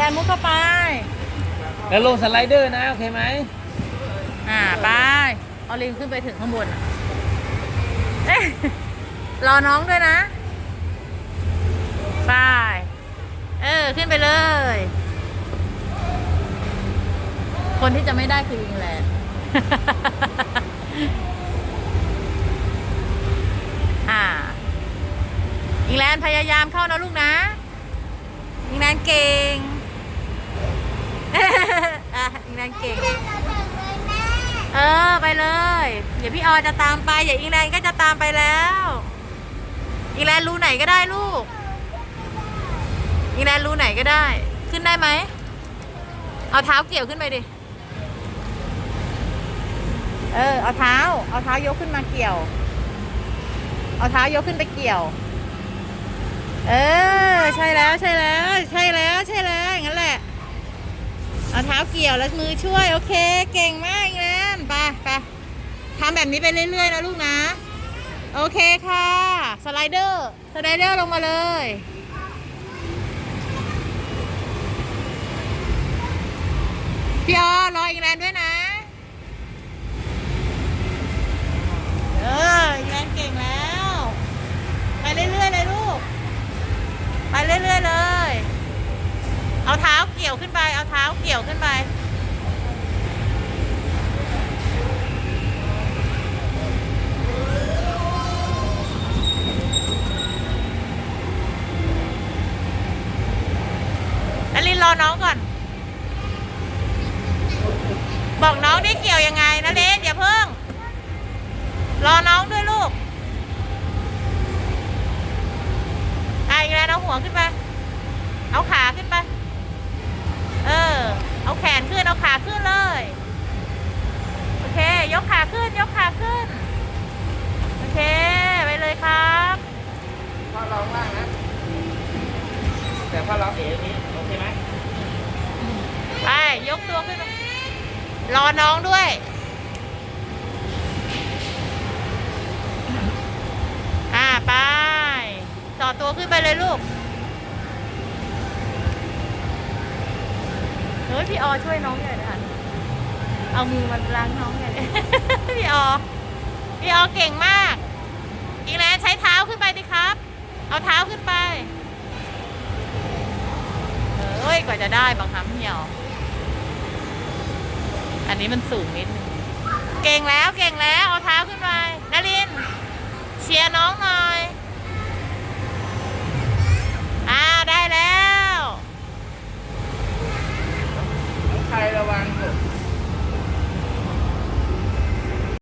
แลนด์มุดเข้าไป แล้วลงสไลเดอร์นะ โอเคไหมอ่าไปเอาลิงขึ้นไปถึงข้างบนอะเอ๊ะรอน้องด้วยนะไปเออ ขึ้นไปเลย คนที่จะไม่ได้คืออิงแลนด์อ่าอิงแลนด์พยายามเข้านะลูกนะอิงแลนด์เก่ง อะอิงแด์เก่ง เออไปเลยเดี๋ยวพี่ออจะตามไปเดี๋ยวอิงแลนก็จะตามไปแล้วอิงแลนรูไหนก็ได้ลูกอิงแลนรูไหนก็ได้ ขึ้นได้ไหมเอาเท้าเกี่ยวขึ้นไปดิเออเอาเท้า เอาเท้ายกขึ้นมาเกี่ยว เอาเท้ายกขึ้นไปเกี่ยว เออใช่แล้วใช่แล้ว ใช่แล้ว ใช่แล้ว อย่างนั้นแหละ เอาเท้าเกี่ยวแล้วมือช่วยโอเค เก่งมากอีกแล้วไปไปทำแบบนี้ไปเรื่อยๆนะลูกนะ โอเคค่ะ สไลเดอร์ สไลเดอร์ลงมาเลยพี่ออรออีกแลนด์ด้วยนะ เอออีกแลนด์เก่งแล้ว ไปเรื่อยๆเลยลูก ไปเรื่อยๆเลย เอาเท้าเกี่ยวขึ้นไป เอาเท้าเกี่ยวขึ้นไปนลินรอน้องก่อน บอกน้องได้เกี่ยวยังไงนะเลนอย่าเพิ่ง รอน้องด้วยลูกอะอีกแล้วเอาหัวขึ้นไป เอาขาขึ้นไป เออ เอาแขนขึ้น เอาขาขึ้นเลย โอเค ยก ขาขึ้น ยกขาขึ้น โอเค ไปเลยครับพ่อลองล่างนะ แต่พ่อลองเอ๋นี้โอเคไหมไป ยกตัวขึ้นไปรอน้องด้วย อ่า ไป สอดตัวขึ้นไปเลยลูก เฮ้ย พี่ออช่วยน้องใหญ่เลยค่ะ เอามือมาล้างน้องใหญ่เลยพี่ออพี่ออเก่งมาก อีกแล้วใช้เท้าขึ้นไปดิครับ เอาเท้าขึ้นไปเฮ้ยกว่าจะได้บางครั้งเหี่ยว อันนี้มันสูงนิดนึงเก่งแล้วเก่งแล้วเอาเท้าขึ้นไปนารินเชียร์น้องหน่อย